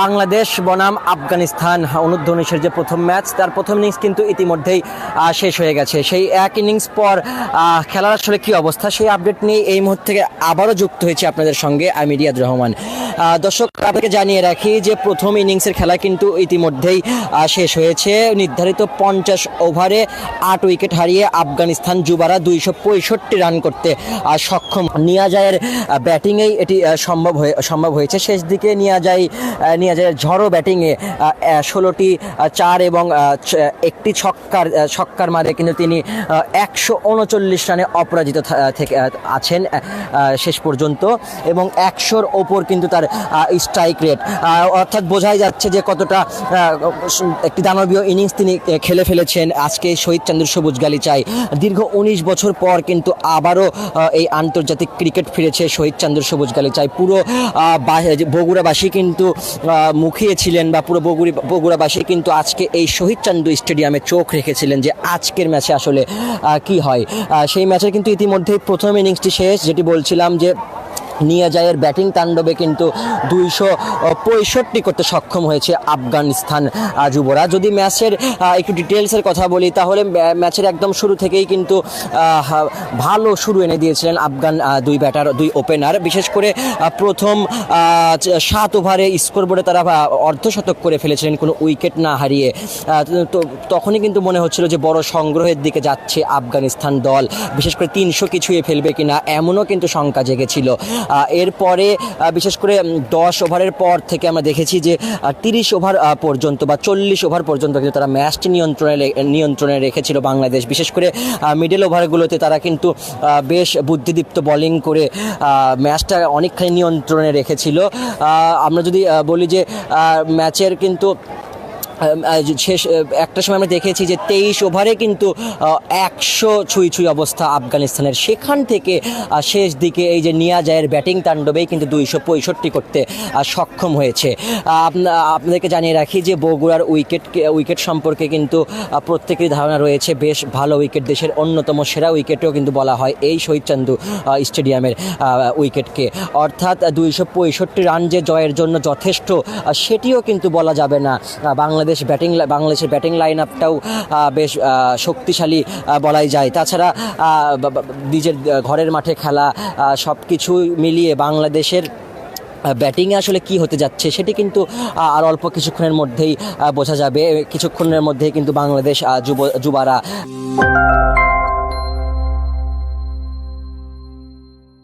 বাংলাদেশ বনাম আফগানিস্তান অনূর্ধ্ব উনিশের যে প্রথম ম্যাচ, তার প্রথম ইনিংস কিন্তু ইতিমধ্যেই শেষ হয়ে গেছে। সেই এক ইনিংস পর খেলার আসলে কি অবস্থা? সেই আপডেট নিয়ে এই মুহূর্তে থেকে আবারও যুক্ত হয়েছে আপনাদের সঙ্গে। আমি রিয়াদ রহমান। দর্শক, আপনাকে জানিয়ে রাখি যে প্রথম ইনিংসের খেলা কিন্তু ইতিমধ্যেই শেষ হয়েছে। নির্ধারিত পঞ্চাশ ওভারে আট উইকেট হারিয়ে আফগানিস্তান যুবারা দুইশো পঁয়ষট্টি রান করতে সক্ষম। নিয়াজায়ের ব্যাটিংয়েই এটি সম্ভব হয়ে, সম্ভব হয়েছে। শেষ দিকে নিয়াজাই নিয়াজায়ের ঝড়ো ব্যাটিংয়ে ষোলোটি চার এবং একটি ছক্কার ছক্কার মারে কিন্তু তিনি একশো উনচল্লিশ রানে অপরাজিত থেকে আছেন শেষ পর্যন্ত। এবং একশোর ওপর কিন্তু তার স্ট্রাইক রেট অর্থাৎ বোঝাই যাচ্ছে যে কতটা একটি দানবীয় ইনিংস তিনি খেলে ফেলেছেন। আজকে শহীদ চন্দ্র সবুজ গালি গালিচায়। দীর্ঘ উনিশ বছর পর কিন্তু আবারও এই আন্তর্জাতিক ক্রিকেট ফিরেছে শহীদ চন্দ্র সবুজ গালি গালিচায়। পুরো বগুড়াবাসী কিন্তু আহ, মুখিয়ে ছিলেন বা পুরো বগুড়ি বগুড়াবাসী কিন্তু আজকে এই শহীদ চন্দ্র স্টেডিয়ামে চোখ রেখেছিলেন যে আজকের ম্যাচে আসলে কি হয়। সেই ম্যাচের কিন্তু ইতিমধ্যেই প্রথম ইনিংসটি শেষ যেটি বলছিলাম যে নিয়াজায়ের ব্যাটিং তাণ্ডবে কিন্তু দুইশো পঁয়ষট্টি করতে সক্ষম হয়েছে আফগানিস্তান যুবরা যদি ম্যাচের একটু ডিটেলসের কথা বলি, তাহলে ম্যাচের একদম শুরু থেকেই কিন্তু ভালো শুরু এনে দিয়েছিলেন আফগান দুই ব্যাটার দুই ওপেনার বিশেষ করে প্রথম সাত ওভারে স্কোরবোর্ডে তারা অর্ধশতক করে ফেলেছিলেন, কোনো উইকেট না হারিয়ে। তো- তখনই কিন্তু মনে হচ্ছিল যে বড় সংগ্রহের দিকে যাচ্ছে আফগানিস্তান দল। বিশেষ করে তিনশো কি ছুঁয়ে ফেলবে কিনা, এমনও কিন্তু শঙ্কা জেগেছিল এরপরে বিশেষ করে দশ ওভারের পর থেকে আমরা দেখেছি যে তিরিশ ওভার পর্যন্ত বা চল্লিশ ওভার পর্যন্ত কিন্তু তারা ম্যাচটি নিয়ন্ত্রণে নিয়ন্ত্রণে রেখেছিল বাংলাদেশ। বিশেষ করে মিডল ওভারগুলোতে তারা কিন্তু বেশ বুদ্ধিদীপ্ত বোলিং করে ম্যাচটা অনেকখানি নিয়ন্ত্রণে রেখেছিল। আমরা যদি বলি যে ম্যাচের কিন্তু শেষ একটা সময় আমরা দেখেছি যে তেইশ ওভারে কিন্তু একশো ছুঁই ছুঁই অবস্থা আফগানিস্তানের। সেখান থেকে শেষ দিকে এই যে নিয়া নিয়াজায়ের ব্যাটিং তাণ্ডবেই কিন্তু দুইশো পঁয়ষট্টি করতে সক্ষম হয়েছে। আপনাদেরকে জানিয়ে রাখি যে বগুড়ার উইকেট উইকেট সম্পর্কে কিন্তু প্রত্যেকেরই ধারণা রয়েছে বেশ ভালো উইকেট দেশের অন্যতম সেরা উইকেটেও কিন্তু বলা হয় এই শহীদ চান্দু স্টেডিয়ামের উইকেটকে। অর্থাৎ দুইশো পঁয়ষট্টি রান যে জয়ের জন্য যথেষ্ট সেটিও কিন্তু বলা যাবে না। আহ, বাংলাদেশ ব্যাটিং বাংলাদেশের ব্যাটিং লাইন আপটাও বেশ শক্তিশালী বলাই যায়। তাছাড়া নিজের ঘরের মাঠে খেলা সব কিছু মিলিয়ে বাংলাদেশের ব্যাটিংয়ে আসলে কি হতে যাচ্ছে সেটি কিন্তু আর অল্প কিছুক্ষণের মধ্যেই বোঝা যাবে। কিছুক্ষণের মধ্যেই কিন্তু বাংলাদেশ যুব যুবারা